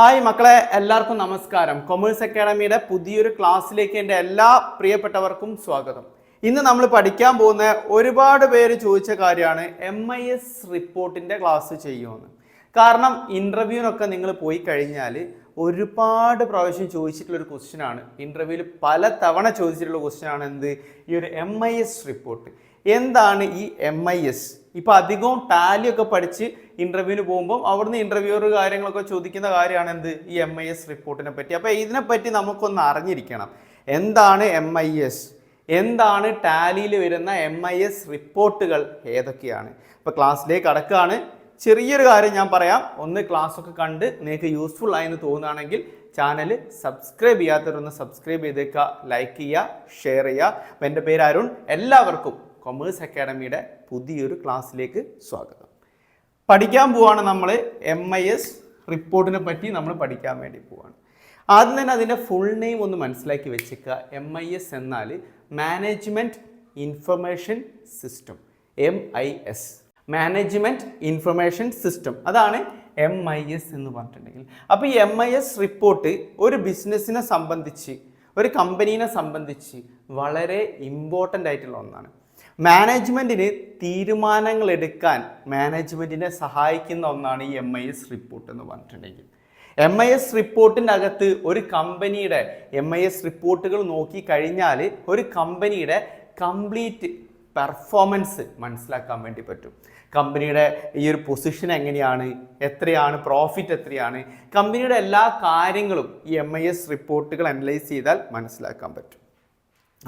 Hi മക്കളെ എല്ലാവർക്കും നമസ്കാരം. കൊമേഴ്സ് അക്കാഡമിയുടെ പുതിയൊരു ക്ലാസ്സിലേക്ക് എന്റെ എല്ലാ പ്രിയപ്പെട്ടവർക്കും സ്വാഗതം. ഇന്ന് നമ്മൾ പഠിക്കാൻ പോകുന്ന ഒരുപാട് പേര് ചോദിച്ച കാര്യമാണ് എം ഐ എസ് റിപ്പോർട്ടിന്റെ ക്ലാസ് ചെയ്യുമെന്ന്. കാരണം ഇന്റർവ്യൂവിനൊക്കെ നിങ്ങൾ പോയി കഴിഞ്ഞാൽ ഒരുപാട് പ്രാവശ്യം ചോദിച്ചിട്ടുള്ളൊരു ക്വസ്റ്റ്യനാണ് ഇന്റർവ്യൂവിൽ പല തവണ ചോദിച്ചിട്ടുള്ള ക്വസ്റ്റ്യനാണ് എന്ത്? ഈ ഒരു എം ഐ എസ് റിപ്പോർട്ട്. എന്താണ് ഈ എം ഐ എസ് ഇപ്പം അധികവും ടാലി ഒക്കെ പഠിച്ച് ഇന്റർവ്യൂവിന് പോകുമ്പോൾ അവിടുന്ന് ഇന്റർവ്യൂവർ കാര്യങ്ങളൊക്കെ ചോദിക്കുന്ന കാര്യമാണ് എന്ത്? ഈ എം ഐ എസ് റിപ്പോർട്ടിനെ പറ്റി. അപ്പോൾ ഇതിനെപ്പറ്റി നമുക്കൊന്ന് അറിഞ്ഞിരിക്കണം. എന്താണ് എം ഐ എസ് എന്താണ് ടാലിയിൽ വരുന്ന എം ഐ എസ് റിപ്പോർട്ടുകൾ ഏതൊക്കെയാണ്? ഇപ്പോൾ ക്ലാസ്സിലേക്ക് കടക്കുകയാണ് ചെറിയൊരു കാര്യം ഞാൻ പറയാം. ഒന്ന് ക്ലാസ് ഒക്കെ കണ്ട് നിങ്ങൾക്ക് യൂസ്ഫുൾ ആയെന്ന് തോന്നുകയാണെങ്കിൽ ചാനൽ സബ്സ്ക്രൈബ് ചെയ്യാത്തവരൊന്ന് സബ്സ്ക്രൈബ് ചെയ്തേക്കുക ലൈക്ക് ചെയ്യുക ഷെയർ ചെയ്യുക. അപ്പം എന്റെ പേര് അരുൺ. എല്ലാവർക്കും കൊമേഴ്സ് അക്കാഡമിയുടെ പുതിയൊരു ക്ലാസ്സിലേക്ക് സ്വാഗതം. പഠിക്കാൻ പോവാണ് നമ്മൾ എം ഐ എസ് റിപ്പോർട്ടിനെ പറ്റി നമ്മൾ പഠിക്കാൻ വേണ്ടി പോവാണ്. ആദ്യം തന്നെ അതിന്റെ ഫുൾ നെയിം ഒന്ന് മനസ്സിലാക്കി വെച്ചേക്കുക. എം ഐ എസ് എന്നാൽ management information system M I S management information system അതാണ് എം ഐ എസ് എന്ന് പറഞ്ഞിട്ടുണ്ടെങ്കിൽ. അപ്പോൾ ഈ എം ഐ എസ് റിപ്പോർട്ട് ഒരു ബിസിനസ്സിനെ സംബന്ധിച്ച് ഒരു കമ്പനീനെ സംബന്ധിച്ച് വളരെ ഇമ്പോർട്ടന്റ് ആയിട്ടുള്ള ഒന്നാണ്. മാനേജ്മെന്റിന് തീരുമാനങ്ങൾ എടുക്കാൻ മാനേജ്മെന്റിനെ സഹായിക്കുന്ന ഒന്നാണ് ഈ എം ഐ എസ് റിപ്പോർട്ട് എന്ന് പറഞ്ഞിട്ടുണ്ടെങ്കിൽ. എം ഐ എസ് റിപ്പോർട്ടിന്റെ അകത്ത് ഒരു കമ്പനിയുടെ എം ഐ എസ് റിപ്പോർട്ടുകൾ നോക്കി കഴിഞ്ഞാൽ ഒരു കമ്പനിയുടെ കംപ്ലീറ്റ് പെർഫോമൻസ് മനസ്സിലാക്കാൻ വേണ്ടി പറ്റും. കമ്പനിയുടെ ഈ ഒരു പൊസിഷൻ എങ്ങനെയാണ് എത്രയാണ് പ്രോഫിറ്റ് എത്രയാണ് കമ്പനിയുടെ എല്ലാ കാര്യങ്ങളും ഈ എം ഐ എസ് റിപ്പോർട്ടുകൾ അനലൈസ് ചെയ്താൽ മനസ്സിലാക്കാൻ പറ്റും.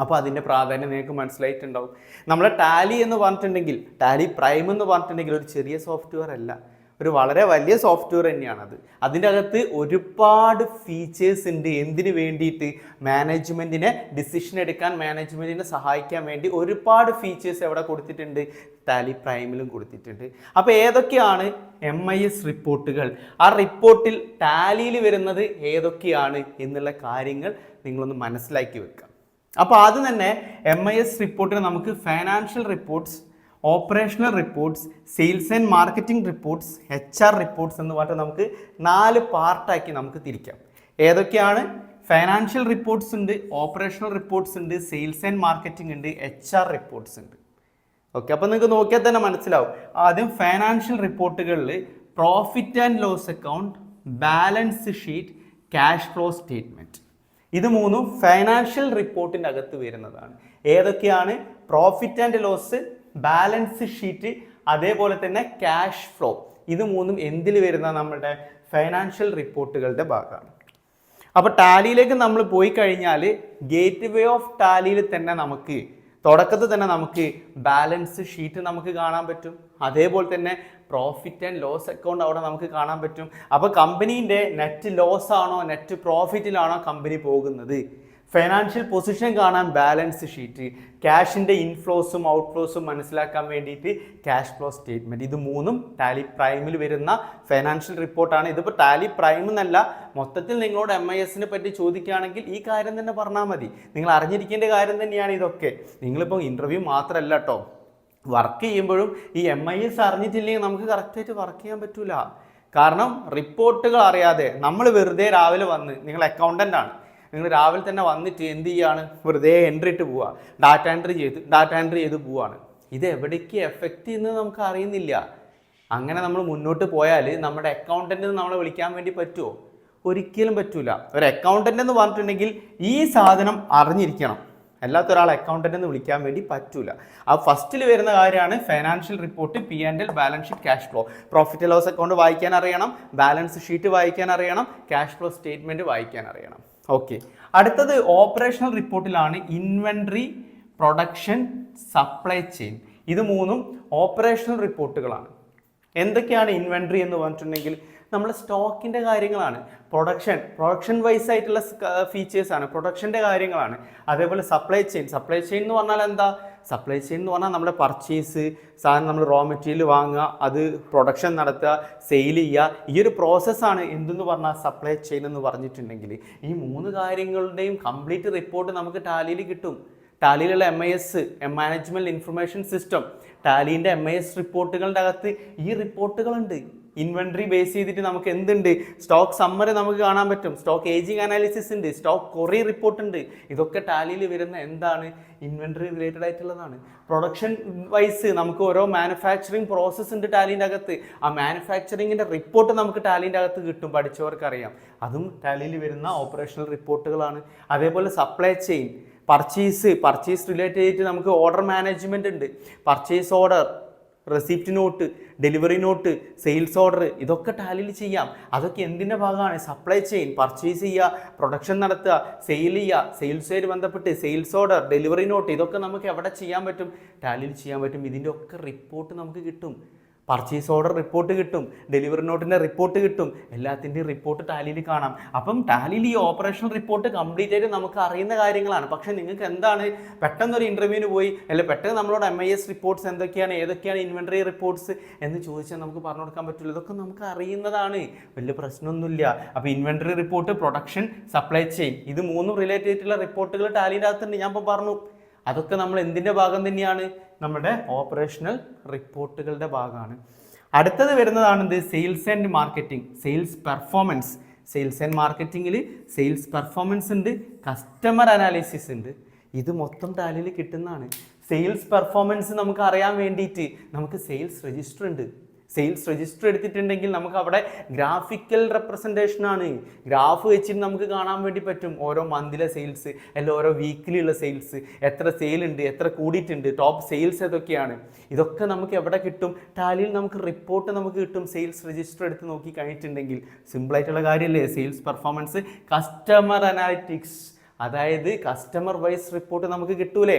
അപ്പോൾ അതിന്റെ പ്രാധാന്യം നിങ്ങൾക്ക് മനസ്സിലായിട്ടുണ്ടാവും. നമ്മൾ ടാലി എന്ന് പറഞ്ഞിട്ടുണ്ടെങ്കിൽ ടാലി പ്രൈം എന്ന് പറഞ്ഞിട്ടുണ്ടെങ്കിൽ ഒരു ചെറിയ സോഫ്റ്റ്വെയർ അല്ല. ഒരു വളരെ വലിയ സോഫ്റ്റ്വെയർ തന്നെയാണത്. അതിന്റെ അകത്ത് ഒരുപാട് ഫീച്ചേഴ്സ് ഉണ്ട്. എന്തിനു വേണ്ടിയിട്ട്? മാനേജ്മെന്റിനെ ഡിസിഷൻ എടുക്കാൻ മാനേജ്മെന്റിനെ സഹായിക്കാൻ വേണ്ടി ഒരുപാട് ഫീച്ചേഴ്സ് എവിടെ കൊടുത്തിട്ടുണ്ട്. ടാലി പ്രൈമിലും കൊടുത്തിട്ടുണ്ട്. അപ്പോൾ ഏതൊക്കെയാണ് എം ഐ എസ് റിപ്പോർട്ടുകൾ? ആ റിപ്പോർട്ടിൽ ടാലിയിൽ വരുന്നത് ഏതൊക്കെയാണ് എന്നുള്ള കാര്യങ്ങൾ നിങ്ങളൊന്ന് മനസ്സിലാക്കി വെക്കുക. അപ്പോൾ ആദ്യം തന്നെ എം ഐ എസ് റിപ്പോർട്ടിൽ നമുക്ക് financial reports operational reports sales and marketing reports H R reports എന്ന് പറഞ്ഞിട്ട് നമുക്ക് നാല് പാർട്ടാക്കി നമുക്ക് തിരിക്കാം. ഏതൊക്കെയാണ്? ഫൈനാൻഷ്യൽ റിപ്പോർട്ട്സ് ഉണ്ട് ഓപ്പറേഷണൽ റിപ്പോർട്ട്സ് ഉണ്ട് സെയിൽസ് ആൻഡ് മാർക്കറ്റിംഗ് ഉണ്ട് എച്ച് ആർ റിപ്പോർട്ട്സ് ഉണ്ട്. ഓക്കെ അപ്പോൾ നിങ്ങൾക്ക് നോക്കിയാൽ തന്നെ മനസ്സിലാവും. ആദ്യം ഫൈനാൻഷ്യൽ റിപ്പോർട്ടുകളിൽ profit and loss account balance sheet cash flow statement ഇത് മൂന്നും ഫൈനാൻഷ്യൽ റിപ്പോർട്ടിന്റെ അകത്ത് വരുന്നതാണ്. ഏതൊക്കെയാണ്? Profit and loss balance sheet അതേപോലെ തന്നെ ക്യാഷ് ഫ്ലോ ഇത് മൂന്നും എന്തിൽ വരുന്ന നമ്മുടെ ഫൈനാൻഷ്യൽ റിപ്പോർട്ടുകളുടെ ഭാഗമാണ്. അപ്പോൾ ടാലിയിലേക്ക് നമ്മൾ പോയി കഴിഞ്ഞാൽ ഗേറ്റ് വേ ഓഫ് ടാലിയിൽ തന്നെ നമുക്ക് തുടക്കത്തിൽ തന്നെ നമുക്ക് ബാലൻസ് ഷീറ്റ് നമുക്ക് കാണാൻ പറ്റും. അതേപോലെ തന്നെ പ്രോഫിറ്റ് ആൻഡ് ലോസ് അക്കൗണ്ട് അവിടെ നമുക്ക് കാണാൻ പറ്റും. അപ്പോൾ കമ്പനീന്റെ നെറ്റ് ലോസ് ആണോ നെറ്റ് പ്രോഫിറ്റിലാണോ കമ്പനി പോകുന്നത്? ഫൈനാൻഷ്യൽ പൊസിഷൻ കാണാൻ ബാലൻസ് ഷീറ്റ് ക്യാഷിന്റെ ഇൻഫ്ലോസും ഔട്ട്ഫ്ലോസും മനസ്സിലാക്കാൻ വേണ്ടിയിട്ട് ക്യാഷ് ഫ്ലോ സ്റ്റേറ്റ്മെന്റ് ഇത് മൂന്നും ടാലി പ്രൈമിൽ വരുന്ന ഫൈനാൻഷ്യൽ റിപ്പോർട്ടാണ് ഇതിപ്പോൾ ടാലി പ്രൈം എന്നല്ല മൊത്തത്തിൽ നിങ്ങളോട് എം ഐ എസിനെ പറ്റി ചോദിക്കുകയാണെങ്കിൽ ഈ കാര്യം തന്നെ പറഞ്ഞാൽ മതി. നിങ്ങൾ അറിഞ്ഞിരിക്കേണ്ട കാര്യം തന്നെയാണ് ഇതൊക്കെ. നിങ്ങളിപ്പോൾ ഇന്റർവ്യൂ മാത്രമല്ല കേട്ടോ വർക്ക് ചെയ്യുമ്പോഴും ഈ എം ഐ എസ് അറിഞ്ഞിട്ടില്ലെങ്കിൽ നമുക്ക് കറക്റ്റായിട്ട് വർക്ക് ചെയ്യാൻ പറ്റൂല. കാരണം റിപ്പോർട്ടുകൾ അറിയാതെ നമ്മൾ വെറുതെ രാവിലെ വന്ന് നിങ്ങൾ അക്കൗണ്ടന്റ് ആണ്. നിങ്ങൾ രാവിലെ തന്നെ വന്നിട്ട് എന്ത് ചെയ്യാണ്? വെറുതെ എൻട്രി ഇട്ട് പോവുക ഡാറ്റ എൻട്രി ചെയ്ത് ഡാറ്റ എൻട്രി ചെയ്ത് പോവാണ്. ഇത് എവിടേക്ക് എഫക്റ്റ് ചെയ്യുന്നത് നമുക്ക് അറിയുന്നില്ല. അങ്ങനെ നമ്മൾ മുന്നോട്ട് പോയാൽ നമ്മുടെ അക്കൗണ്ടന്റ് നമ്മളെ വിളിക്കാൻ വേണ്ടി പറ്റുമോ? ഒരിക്കലും പറ്റൂല. ഒരു അക്കൗണ്ടന്റ് എന്ന് പറഞ്ഞിട്ടുണ്ടെങ്കിൽ ഈ സാധനം അറിഞ്ഞിരിക്കണം. അല്ലാത്ത ഒരാൾ അക്കൗണ്ടന്റ് എന്ന് വിളിക്കാൻ വേണ്ടി പറ്റൂല. ആ ഫസ്റ്റിൽ വരുന്ന കാര്യമാണ് financial report P and L balance sheet cash flow profit loss account വായിക്കാൻ അറിയണം ബാലൻസ് ഷീറ്റ് വായിക്കാൻ അറിയണം ക്യാഷ് ഫ്ലോ സ്റ്റേറ്റ്മെന്റ് വായിക്കാൻ അറിയണം. ഓക്കെ അടുത്തത് ഓപ്പറേഷണൽ റിപ്പോർട്ടിലാണ് ഇൻവെൻട്രി പ്രൊഡക്ഷൻ സപ്ലൈ ചെയിൻ ഇത് മൂന്നും ഓപ്പറേഷണൽ റിപ്പോർട്ടുകളാണ് എന്തൊക്കെയാണ് ഇൻവെൻട്രി എന്ന് പറഞ്ഞിട്ടുണ്ടെങ്കിൽ നമ്മുടെ സ്റ്റോക്കിന്റെ കാര്യങ്ങളാണ്. പ്രൊഡക്ഷൻ പ്രൊഡക്ഷൻ വൈസ് ആയിട്ടുള്ള ഫീച്ചേഴ്സാണ്. പ്രൊഡക്ഷന്റെ കാര്യങ്ങളാണ്. അതേപോലെ സപ്ലൈ ചെയിൻ. സപ്ലൈ ചെയിൻ എന്ന് പറഞ്ഞാൽ എന്താ? സപ്ലൈ ചെയിൻ എന്ന് പറഞ്ഞാൽ നമ്മുടെ പർച്ചേസ് സാധനം നമ്മൾ റോ മെറ്റീരിയൽ വാങ്ങുക അത് പ്രൊഡക്ഷൻ നടത്തുക സെയിൽ ചെയ്യുക. ഈ ഒരു പ്രോസസ്സാണ് എന്തെന്ന് പറഞ്ഞാൽ സപ്ലൈ ചെയിൻ എന്ന് പറഞ്ഞിട്ടുണ്ടെങ്കിൽ ഈ മൂന്ന് കാര്യങ്ങളുടെയും കംപ്ലീറ്റ് റിപ്പോർട്ട് നമുക്ക് ടാലിയിൽ കിട്ടും. ടാലിയിലുള്ള M I S M management information system ടാലീന്റെ M I S റിപ്പോർട്ടുകളുടെ അകത്ത് ഈ റിപ്പോർട്ടുകളുണ്ട്. ഇൻവെന്ററി ബേസ് ചെയ്തിട്ട് നമുക്ക് എന്തുണ്ട്? സ്റ്റോക്ക് സമ്മറി നമുക്ക് കാണാൻ പറ്റും. സ്റ്റോക്ക് ഏജിങ് അനാലിസിസ് ഉണ്ട്. സ്റ്റോക്ക് കൊറി റിപ്പോർട്ട് ഉണ്ട്. ഇതൊക്കെ ടാലിയിൽ വരുന്ന എന്താണ്? ഇൻവെൻട്രി റിലേറ്റഡ് ആയിട്ടുള്ളതാണ്. പ്രൊഡക്ഷൻ വൈസ് നമുക്ക് ഓരോ മാനുഫാക്ചറിങ് പ്രോസസ്സ് ഉണ്ട് ടാലിന്റെ അകത്ത്. ആ മാനുഫാക്ചറിങ്ങിന്റെ റിപ്പോർട്ട് നമുക്ക് ടാലിന്റെ അകത്ത് കിട്ടും. പഠിച്ചവർക്കറിയാം. അതും ടാലിയിൽ വരുന്ന ഓപ്പറേഷണൽ റിപ്പോർട്ടുകളാണ് അതേപോലെ supply chain purchase purchase related ആയിട്ട് നമുക്ക് ഓർഡർ മാനേജ്മെന്റ് ഉണ്ട്. Purchase order receipt note delivery note sales order ഇതൊക്കെ ടാലിൽ ചെയ്യാം. അതൊക്കെ എന്തിന്റെ ഭാഗമാണ്? സപ്ലൈ ചെയിൻ പർച്ചേസ് ചെയ്യുക പ്രൊഡക്ഷൻ നടത്തുക സെയിൽ ചെയ്യുക സെയിൽസുമായിട്ട് ബന്ധപ്പെട്ട് സെയിൽസ് ഓർഡർ ഡെലിവറി നോട്ട് ഇതൊക്കെ നമുക്ക് എവിടെ ചെയ്യാൻ പറ്റും? ടാലിൽ ചെയ്യാൻ പറ്റും. ഇതിന്റെ ഒക്കെ റിപ്പോർട്ട് നമുക്ക് കിട്ടും. പർച്ചേസ് ഓർഡർ റിപ്പോർട്ട് കിട്ടും ഡെലിവറി നോട്ടിന്റെ റിപ്പോർട്ട് കിട്ടും എല്ലാത്തിന്റെയും റിപ്പോർട്ട് ടാലിയിൽ കാണാം. അപ്പം ടാലിയിൽ ഈ ഓപ്പറേഷണൽ റിപ്പോർട്ട് കംപ്ലീറ്റ് ആയിട്ട് നമുക്ക് അറിയുന്ന കാര്യങ്ങളാണ്. പക്ഷേ നിങ്ങൾക്ക് എന്താണ്? പെട്ടെന്ന് ഒരു ഇന്റർവ്യൂവിന് പോയി അല്ലെ പെട്ടെന്ന് നമ്മളോട് എം ഐ എസ് റിപ്പോർട്ട്സ് എന്തൊക്കെയാണ് ഏതൊക്കെയാണ് ഇൻവെൻട്രി റിപ്പോർട്ട്സ് എന്ന് ചോദിച്ചാൽ നമുക്ക് പറഞ്ഞു കൊടുക്കാൻ പറ്റില്ല ഇതൊക്കെ നമുക്ക് അറിയുന്നതാണ്. വലിയ പ്രശ്നമൊന്നുമില്ല. അപ്പോൾ inventory report production supply chain ഇത് മൂന്നും റിലേറ്റഡ് ആയിട്ടുള്ള റിപ്പോർട്ടുകൾ ടാലിന്റെ അകത്തുണ്ട്. ഞാൻ ഇപ്പോൾ പറഞ്ഞു അതൊക്കെ നമ്മൾ എന്തിന്റെ ഭാഗം തന്നെയാണ്? നമ്മുടെ ഓപ്പറേഷണൽ റിപ്പോർട്ടുകളുടെ ഭാഗമാണ്. അടുത്തത് വരുന്നതാണ് sales and marketing sales performance sales and മാർക്കറ്റിങ്ങിൽ sales performance ഉണ്ട് കസ്റ്റമർ അനാലിസിസ് ഉണ്ട്. ഇത് മൊത്തം ടാലിയിൽ കിട്ടുന്നതാണ്. സെയിൽസ് പെർഫോമൻസ് നമുക്ക് അറിയാൻ വേണ്ടിയിട്ട് നമുക്ക് സെയിൽസ് രജിസ്റ്റർ ഉണ്ട്. സെയിൽസ് രജിസ്റ്റർ എടുത്തിട്ടുണ്ടെങ്കിൽ നമുക്ക് അവിടെ ഗ്രാഫിക്കൽ റെപ്രസെന്റേഷൻ ആണ്. ഗ്രാഫ് വെച്ചിട്ട് നമുക്ക് കാണാൻ വേണ്ടി പറ്റും. ഓരോ മന്തിലെ സെയിൽസ് അല്ല ഓരോ വീക്കിലി ഉള്ള സെയിൽസ് എത്ര സെയിൽ ഉണ്ട് എത്ര കൂടിയിട്ടുണ്ട് ടോപ്പ് സെയിൽസ് ഏതൊക്കെയാണ്. ഇതൊക്കെ നമുക്ക് എവിടെ കിട്ടും? ടാലിയിൽ നമുക്ക് റിപ്പോർട്ട് നമുക്ക് കിട്ടും. സെയിൽസ് രജിസ്റ്റർ എടുത്ത് നോക്കി കഴിഞ്ഞിട്ടുണ്ടെങ്കിൽ. സിമ്പിളായിട്ടുള്ള കാര്യമല്ലേ? സെയിൽസ് പെർഫോമൻസ് കസ്റ്റമർ അനാലിറ്റിക്സ് അതായത് കസ്റ്റമർ വൈസ് റിപ്പോർട്ട് നമുക്ക് കിട്ടൂലേ?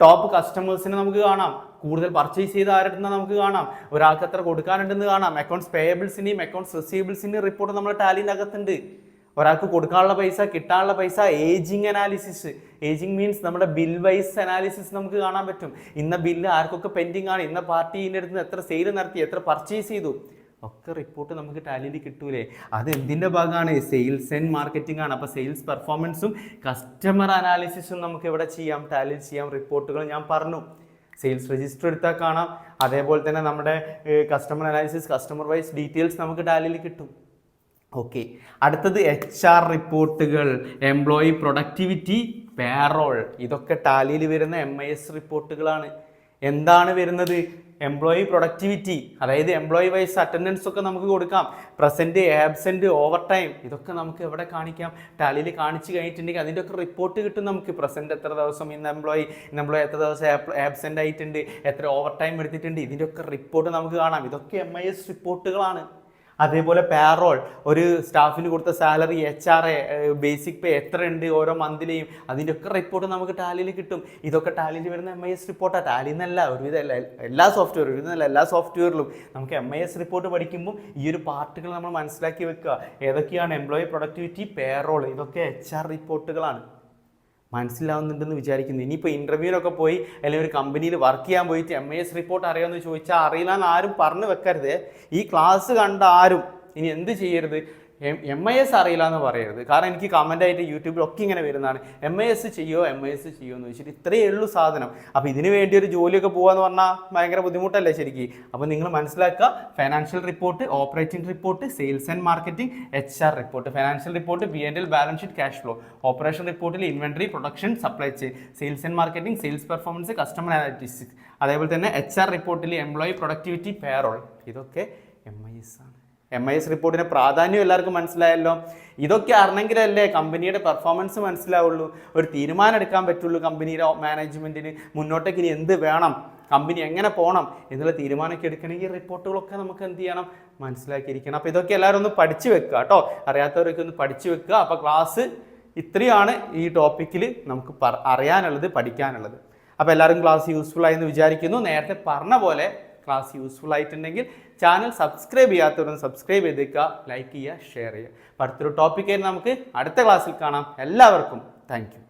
ടോപ്പ് കസ്റ്റമേഴ്സിനെ നമുക്ക് കാണാം. കൂടുതൽ പർച്ചേസ് ചെയ്ത ആരുടെ നമുക്ക് കാണാം. ഒരാൾക്ക് എത്ര കൊടുക്കാനുണ്ടെന്ന് കാണാം. അക്കൗണ്ട്സ് പേയബിൾസിന്റെയും അക്കൗണ്ട്സ് റിസീവബിൾസിന്റെയും റിപ്പോർട്ട് നമ്മുടെ ടാലിന്റെ അകത്തുണ്ട് ഒരാൾക്ക് കൊടുക്കാനുള്ള പൈസ കിട്ടാനുള്ള പൈസ ഏജിങ് അനാലിസിസ് ഏജിങ് മീൻസ് നമ്മുടെ ബിൽ വൈസ് അനാലിസിസ് നമുക്ക് കാണാൻ പറ്റും. ഇന്ന ബില്ല് ആർക്കൊക്കെ പെൻഡിങ് ആണ്. ഇന്ന പാർട്ടീന്റെ അടുത്ത് എത്ര സെയിൽ നടത്തി എത്ര പർച്ചേസ് ചെയ്തു. ഒക്കെ റിപ്പോർട്ട് നമുക്ക് ടാലിയിൽ കിട്ടൂലേ? അത് എന്തിന്റെ ഭാഗമാണ്? സെയിൽസ് ആൻഡ് മാർക്കറ്റിംഗ് ആണ്. അപ്പോൾ സെയിൽസ് പെർഫോമൻസും കസ്റ്റമർ അനാലിസിസും നമുക്ക് ഇവിടെ ചെയ്യാം? ടാലിയിൽ ചെയ്യാം. റിപ്പോർട്ടുകൾ ഞാൻ പറഞ്ഞു. സെയിൽസ് രജിസ്റ്റർ എടുത്താൽ കാണാം. അതേപോലെ തന്നെ നമ്മുടെ customer analysis customer wise details നമുക്ക് ടാലിയിൽ കിട്ടും. ഓക്കെ അടുത്തത് എച്ച് ആർ റിപ്പോർട്ടുകൾ എംപ്ലോയി പ്രൊഡക്ടിവിറ്റി പേറോൾ ഇതൊക്കെ ടാലിയിൽ വരുന്ന എം ഐ എസ് റിപ്പോർട്ടുകളാണ് എന്താണ് വരുന്നത്? എംപ്ലോയി പ്രൊഡക്ടിവിറ്റി അതായത് എംപ്ലോയി വൈസ് അറ്റൻഡൻസ് ഒക്കെ നമുക്ക് കൊടുക്കാം. പ്രസന്റ് ആബ്സെന്റ് ഓവർ ടൈം ഇതൊക്കെ നമുക്ക് എവിടെ കാണിക്കാം? ടാലിയിൽ കാണിച്ച് കഴിഞ്ഞിട്ടുണ്ടെങ്കിൽ അതിന്റെ ഒക്കെ റിപ്പോർട്ട് കിട്ടും നമുക്ക്. പ്രസന്റ് എത്ര ദിവസം ഇന്ന് എംപ്ലോയി ഇന്ന് എംപ്ലോയി എത്ര ദിവസം ആബ്സെന്റ് ആയിട്ടുണ്ട്? എത്ര ഓവർ ടൈം എടുത്തിട്ടുണ്ട്? ഇതിന്റെ ഒക്കെ റിപ്പോർട്ട് നമുക്ക് കാണാം. ഇതൊക്കെ എം ഐ എസ് റിപ്പോർട്ടുകളാണ് അതേപോലെ പാറോൾ ഒരു സ്റ്റാഫിന് കൊടുത്ത salary H R A basic pay എത്ര ഉണ്ട് ഓരോ മന്തിലെയും അതിന്റെ ഒക്കെ റിപ്പോർട്ട് നമുക്ക് ടാലിയിൽ കിട്ടും. ഇതൊക്കെ ടാലിയിൽ വരുന്ന എം ഐ എസ് റിപ്പോർട്ടാണ് ടാലി എന്നല്ല ഒരുവിധ എല്ലാ സോഫ്റ്റ്വെയർ ഒരുവിധമല്ല എല്ലാ സോഫ്റ്റ്വെയറിലും നമുക്ക് എം ഐ എസ് റിപ്പോർട്ട് പഠിക്കുമ്പോൾ ഈ ഒരു പാർട്ടുകൾ നമ്മൾ മനസ്സിലാക്കി വെക്കുക. ഏതൊക്കെയാണ് എംപ്ലോയി പ്രൊഡക്ടിവിറ്റി പേറോൾ ഇതൊക്കെ എച്ച് ആർ റിപ്പോർട്ടുകളാണ് മനസ്സിലാവുന്നുണ്ടെന്ന് വിചാരിക്കുന്നു. ഇനിയിപ്പോൾ ഇന്റർവ്യൂവിനൊക്കെ പോയി അല്ലെങ്കിൽ ഒരു കമ്പനിയിൽ വർക്ക് ചെയ്യാൻ പോയിട്ട് എം ഐ എസ് റിപ്പോർട്ട് അറിയാമെന്ന് ചോദിച്ചാൽ അറിയില്ല എന്ന് ആരും പറഞ്ഞു വെക്കരുത്. ഈ ക്ലാസ് കണ്ട ആരും ഇനി എന്ത് ചെയ്യരുത്? എം ഐ എസ് അറിയില്ല എന്ന് പറയരുത്. കാരണം എനിക്ക് കമന്റ് ആയിട്ട് യൂട്യൂബിലൊക്കെ ഇങ്ങനെ വരുന്നതാണ്. എം ഐ എസ് ചെയ്യോ എം ഐ എസ് ചെയ്യോ എന്ന് ചോദിച്ചിട്ട് ഇത്രയേ ഉള്ളൂ സാധനം. അപ്പോൾ ഇതിന് വേണ്ടി ഒരു ജോലിയൊക്കെ പോകുകയെന്ന് പറഞ്ഞാൽ ഭയങ്കര ബുദ്ധിമുട്ടല്ലേ ശരിക്കും? അപ്പോൾ നിങ്ങൾ മനസ്സിലാക്കുക financial report operating report sales and marketing H R report financial report B and L balance sheet cash flow operation റിപ്പോർട്ടിൽ inventory production supply chain sales and marketing sales performance customer analytics അതേപോലെ തന്നെ H R റിപ്പോർട്ടിൽ employee productivity payroll ഇതൊക്കെ M I S ആണ്. M I S റിപ്പോർട്ടിന് പ്രാധാന്യം എല്ലാവർക്കും മനസ്സിലായല്ലോ. ഇതൊക്കെ അറിഞ്ഞെങ്കിലല്ലേ കമ്പനിയുടെ പെർഫോമൻസ് മനസ്സിലാവുള്ളൂ. ഒരു തീരുമാനം എടുക്കാൻ പറ്റുള്ളൂ കമ്പനിയുടെ മാനേജ്മെന്റിന് മുന്നോട്ടേക്ക് ഇനി എന്ത് വേണം? കമ്പനി എങ്ങനെ പോകണം എന്നുള്ള തീരുമാനമൊക്കെ എടുക്കണമെങ്കിൽ റിപ്പോർട്ടുകളൊക്കെ നമുക്ക് എന്ത് ചെയ്യണം? മനസ്സിലാക്കിയിരിക്കണം. അപ്പോൾ ഇതൊക്കെ എല്ലാവരും ഒന്ന് പഠിച്ചു വെക്കുക കേട്ടോ. അറിയാത്തവരൊക്കെ ഒന്ന് പഠിച്ചു വെക്കുക. അപ്പോൾ ക്ലാസ് ഇത്രയാണ് ഈ ടോപ്പിക്കിൽ നമുക്ക് അറിയാനുള്ളത് പഠിക്കാനുള്ളത്. അപ്പോൾ എല്ലാവരും ക്ലാസ് യൂസ്ഫുൾ ആയി എന്ന് വിചാരിക്കുന്നു. നേരത്തെ പറഞ്ഞ പോലെ ക്ലാസ് യൂസ്ഫുൾ ആയിട്ടുണ്ടെങ്കിൽ ചാനൽ സബ്സ്ക്രൈബ് ചെയ്യാത്തവരൊന്ന് സബ്സ്ക്രൈബ് ചെയ്തേക്കുക ലൈക്ക് ചെയ്യുക ഷെയർ ചെയ്യുക. അപ്പോൾ അടുത്തൊരു ടോപ്പിക്കായിട്ട് നമുക്ക് അടുത്ത ക്ലാസ്സിൽ കാണാം. എല്ലാവർക്കും താങ്ക്